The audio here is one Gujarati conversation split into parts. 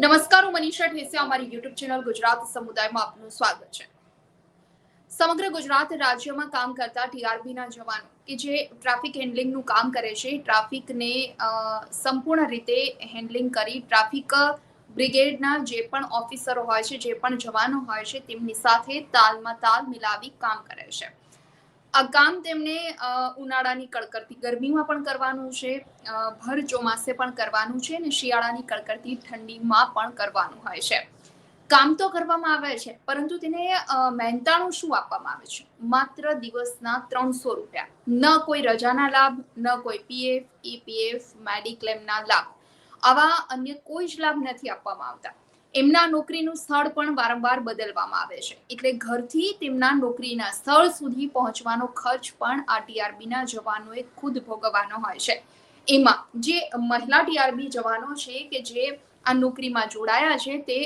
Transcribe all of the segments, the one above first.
નમસ્કાર, હું મનીષા ઠેસિયા અમારી યુટ્યુબ ચેનલ ગુજરાત સમુદાયમાં આપનું સ્વાગત છે. સમગ્ર ગુજરાત રાજ્યમાં કામ કરતા ટીઆરબીના જવાનો કે જે ટ્રાફિક હેન્ડલિંગનું કામ કરે છે, ટ્રાફિકને સંપૂર્ણ રીતે હેન્ડલિંગ કરી ટ્રાફિક બ્રિગેડના જે પણ ઓફિસરો હોય છે, જે પણ જવાનો હોય છે, તેમની સાથે તાલમાં તાલ મિલાવી કામ કરે છે. આ કામ તેમને ઉનાળાની કડકડતી ગરમીમાં પણ કરવાનું છે ભર ચોમાસે પણ કરવાનું છે અને શિયાળાની કડકડતી ઠંડીમાં પણ કરવાનું હોય છે. કામ તો કરવામાં આવે છે, પરંતુ તેને મહેનતાણું શું આપવામાં આવે છે? માત્ર દિવસના ત્રણસો રૂપિયા. ન કોઈ રજાના લાભ, ન કોઈ પીએફ, ઈપીએફ, મેડિક્લેમના લાભ. આવા અન્ય કોઈ જ લાભ નથી આપવામાં આવતા. એમના નોકરીનું સ્થળ પણ વારંવાર બદલવામાં આવે છે. એટલે ઘરથી તેમના નોકરીના સ્થળ સુધી પહોંચવાનો ખર્ચ પણ આ ટીઆરબીના જવાનોએ ખુદ ભોગવવાનો હોય છે. એમાં જે મહિલા ટીઆરબી જવાનો છે કે જે આ નોકરીમાં જોડાયા છે, તે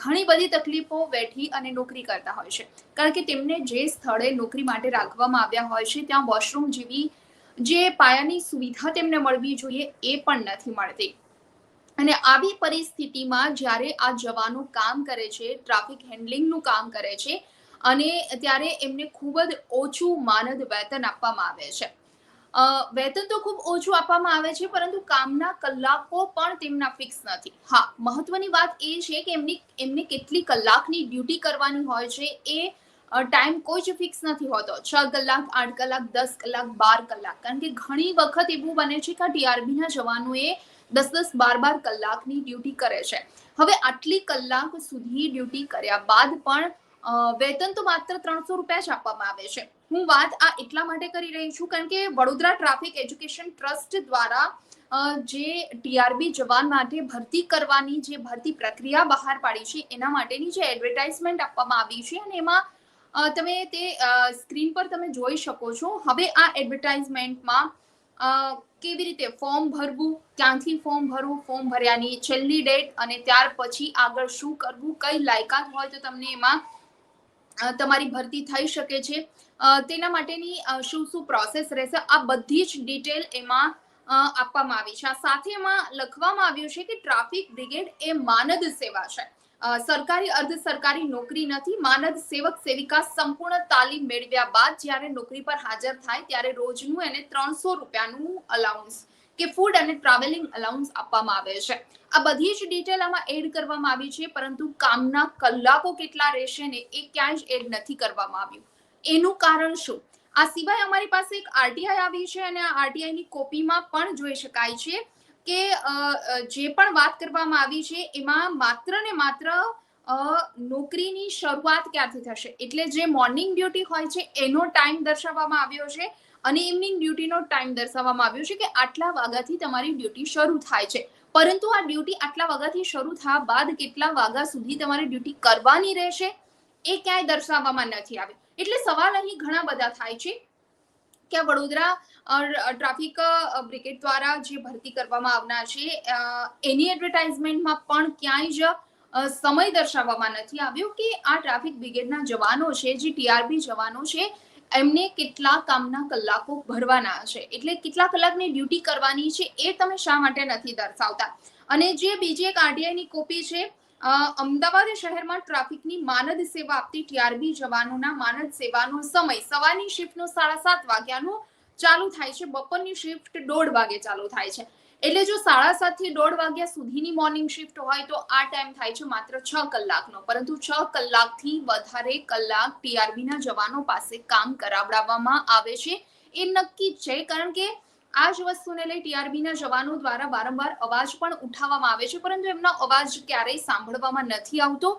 ઘણી બધી તકલીફો વેઠી અને નોકરી કરતા હોય છે. કારણ કે તેમને જે સ્થળે નોકરી માટે રાખવામાં આવ્યા હોય છે, ત્યાં વોશરૂમ જેવી જે પાયાની સુવિધા તેમને મળવી જોઈએ એ પણ નથી મળતી. અને આવી પરિસ્થિતિમાં જ્યારે આ જવાનો કામ કરે છે, ટ્રાફિક હેન્ડલિંગનું કામ કરે છે, અને ત્યારે એમને ખૂબ જ ઓછું માનદ વેતન આપવામાં આવે છે. વેતન તો ખૂબ ઓછું આપવામાં આવે છે, પરંતુ કામના કલાકો પણ તેમના ફિક્સ નથી. હા, મહત્વની વાત એ છે કે એમની, એમને કેટલી કલાકની ડ્યુટી કરવાની હોય છે એ ટાઈમ કોઈ જ ફિક્સ નથી હોતો. છ કલાક, આઠ કલાક, દસ કલાક, બાર કલાક. કારણ કે ઘણી વખત એવું બને છે કે ટીઆરબીના જવાનોએ દસ દસ બાર બાર કલાકની ડ્યુટી કરે છે. હવે આટલી કલાક સુધી ડ્યુટી કર્યા બાદ પણ વેતન તો માત્ર ત્રણસો રૂપિયા જ આપવામાં આવે છે. હું વાત આ એટલા માટે કરી રહી છું કારણ કે વડોદરા ટ્રાફિક એજ્યુકેશન ટ્રસ્ટ દ્વારા જે ટીઆરબી જવાન માટે ભરતી કરવાની જે ભરતી પ્રક્રિયા બહાર પાડી છે, એના માટેની જે એડવર્ટાઇઝમેન્ટ આપવામાં આવી છે અને એમાં તમે તે સ્ક્રીન પર તમે જોઈ શકો છો. હવે આ એડવર્ટાઇઝમેન્ટમાં કેવી રીતે ફોર્મ ભરવું, ક્યાંથી ફોર્મ ભરવું, ફોર્મ ભર્યાની છેલ્લી ડેટ અને ત્યાર પછી આગળ શું કરવું, કઈ લાયકાત હોય તો તમને એમાં તમારી ભરતી થઈ શકે છે. તેના માટેની શું શું પ્રોસેસ રહેશે, આ બધી જ ડિટેલ એમાં આપવામાં આવી છે. આ સાથે એમાં લખવામાં આવ્યું છે કે ટ્રાફિક બ્રિગેડ એ માનદ સેવા છે. સરકારી અર્ધ સરકારી નોકરી નથી, માનદ સેવક સેવિકા સંપૂર્ણ તાલીમ મેળવ્યા બાદ જ્યારે નોકરી પર હાજર થાય ત્યારે રોજનું એને ત્રણસો રૂપિયાનું અલાઉન્સ કે ફૂડ અને ટ્રાવેલિંગ અલાઉન્સ આપવામાં આવે છે. આ બધી જ ડિટેલ આમાં એડ કરવામાં આવી છે, પરંતુ કામના કલાકો કેટલા રહેશે ને એ ક્યાંય જ એડ નથી કરવામાં આવ્યું. એનું કારણ શું? આ સિવાય અમારી પાસે એક આરટીઆઈ આવી છે અને આ આરટીઆઈ ની કોપીમાં પણ જોઈ શકાય છે. કે જે પણ વાત કરવામાં આવી છે, એમાં માત્ર ને માત્ર નોકરીની શરૂઆત ક્યાંથી થશે? એટલે જે મોર્નિંગ ડ્યુટી હોય છે, એનો ટાઈમ દર્શાવવામાં આવ્યો છે અને ઇવનિંગ ડ્યુટીનો ટાઈમ દર્શાવવામાં આવ્યો છે કે આટલા વાગ્યાથી તમારી ડ્યુટી શરૂ થાય છે. પરંતુ આ ડ્યુટી આટલા વાગ્યાથી શરૂ થયા બાદ કેટલા વાગ્યા સુધી તમારી ડ્યુટી કરવાની રહેશે, એ ક્યાંય દર્શાવવામાં નથી આવી એટલે સવાલ અહીં ઘણા બધા થાય છે. કે વડોદરા ટ્રાફિક બ્રિગેડ દ્વારા જે ભરતી કરવામાં આવનાર છે એની એડવર્ટાઇઝમેન્ટમાં પણ ક્યાંય જ સમય દર્શાવવામાં નથી આવ્યો કે આ ટ્રાફિક બ્રિગેડના જવાનો છે, જે ટીઆરબી જવાનો છે, એમને કેટલા કામના કલાકો ભરવાના છે. એટલે કેટલા કલાકની ડ્યુટી કરવાની છે એ તમે શા માટે નથી દર્શાવતા? અને જે બીજી એક આરટીઆઈની કોપી છે અમદાવાદ શહેરમાં ટ્રાફિકની માનદ સેવા આપતી ટીઆરબી જવાનોના માનદ સેવાનો સમય સવારની શિફ્ટનો સાડા સાત વાગ્યાનો ચાલુ થાય છે. બપોરની શિફ્ટ દોઢ વાગે ચાલુ થાય છે. એટલે જો સાડા સાતથી દોઢ વાગ્યા સુધીની મોર્નિંગ શિફ્ટ હોય તો આ ટાઈમ થાય છે માત્ર છ કલાકનો. પરંતુ છ કલાકથી વધારે કલાક ટીઆરબીના જવાનો પાસે કામ કરાવડાવવામાં આવે છે. એ નક્કી છે. કારણ કે આ જ વસ્તુને લઈ ટીઆરબીના જવાનો દ્વારા વારંવાર અવાજ પણ ઉઠાવવામાં આવે છે, પરંતુ એમનો અવાજ ક્યારેય સાંભળવામાં નથી આવતો.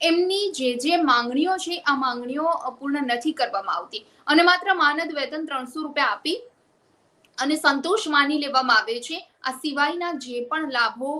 એમની જે જે માંગણીઓ છે, આ માંગણીઓ પૂર્ણ નથી કરવામાં આવતી. અને માત્ર માનદ વેતન ત્રણસો રૂપિયા આપી અને સંતોષ માની લેવામાં આવે છે. આ સિવાયના જે પણ લાભો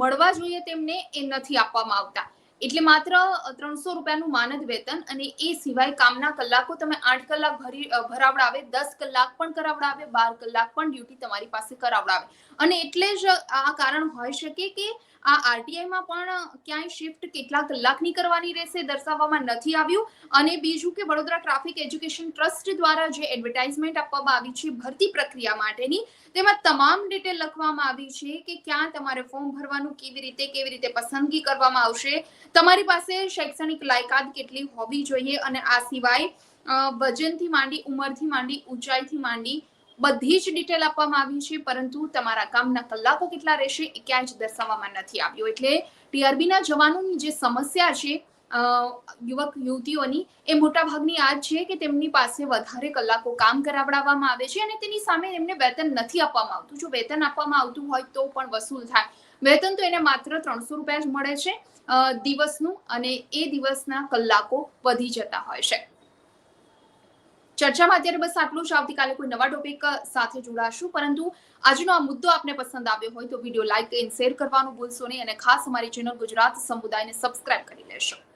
મળવા જોઈએ તેમને એ નથી આપવામાં આવતા. એટલે માત્ર ત્રણસો રૂપિયાનું માનદ વેતન અને એ સિવાય કામના કલાકો તમે આઠ કલાક ભરી ભરાવડાવે, દસ કલાક પણ કરાવડાવે, બાર કલાક પણ ડ્યુટી તમારી પાસે કરાવડાવે. અને એટલે જ આ કારણ હોઈ શકે કે આ આરટીઆઈમાં પણ ક્યાંય શિફ્ટ કેટલા કલાકની કરવાની રહેશે દર્શાવવામાં નથી આવ્યું. અને બીજું કે વડોદરા ટ્રાફિક એજ્યુકેશન ટ્રસ્ટ દ્વારા જે એડવર્ટાઇઝમેન્ટ આપવામાં આવી છે ભરતી પ્રક્રિયા માટેની, તેમાં તમામ ડિટેલ લખવામાં આવી છે કે ક્યાં તમારે ફોર્મ ભરવાનું, કેવી રીતે કેવી રીતે પસંદગી કરવામાં આવશે. તમારી પાસે શૈક્ષણિક લાયકાત કેટલી હોવી જોઈએ અને આ સિવાય વજનથી માંડી, ઉંમરથી માંડી, ઊંચાઈથી માંડી બધી જ ડિટેલ આપવામાં આવી છે, પરંતુ તમારા કામના કલાકો કેટલા રહેશે એ ક્યાંય જ દર્શાવવામાં નથી આવ્યું. એટલે ટીઆરબીના જવાનોની જે સમસ્યા છે યુવક, યુવતીઓની એ મોટા ભાગની આ છે કે તેમની પાસે વધારે કલાકો કામ કરાવડાવવામાં આવે છે અને તેની સામે એમને વેતન નથી આપવામાં આવતું. જો વેતન આપવામાં આવતું હોય તો પણ વસૂલ થાય. વેતન તો એને માત્ર ત્રણસો રૂપિયા જ મળે છે દિવસનું અને એ દિવસના કલાકો વધી જતા હોય છે. ચર્ચામાં અત્યારે બસ આટલું જ. આવતીકાલે કોઈ નવા ટોપિક સાથે જોડાશું. પરંતુ આજનો આ મુદ્દો આપને પસંદ આવ્યો હોય તો વીડિયો લાઇક એન્ડ શેર કરવાનું ભૂલશો નહીં અને ખાસ અમારી ચેનલ ગુજરાત સમુદાયને સબસ્ક્રાઇબ કરી લેશો.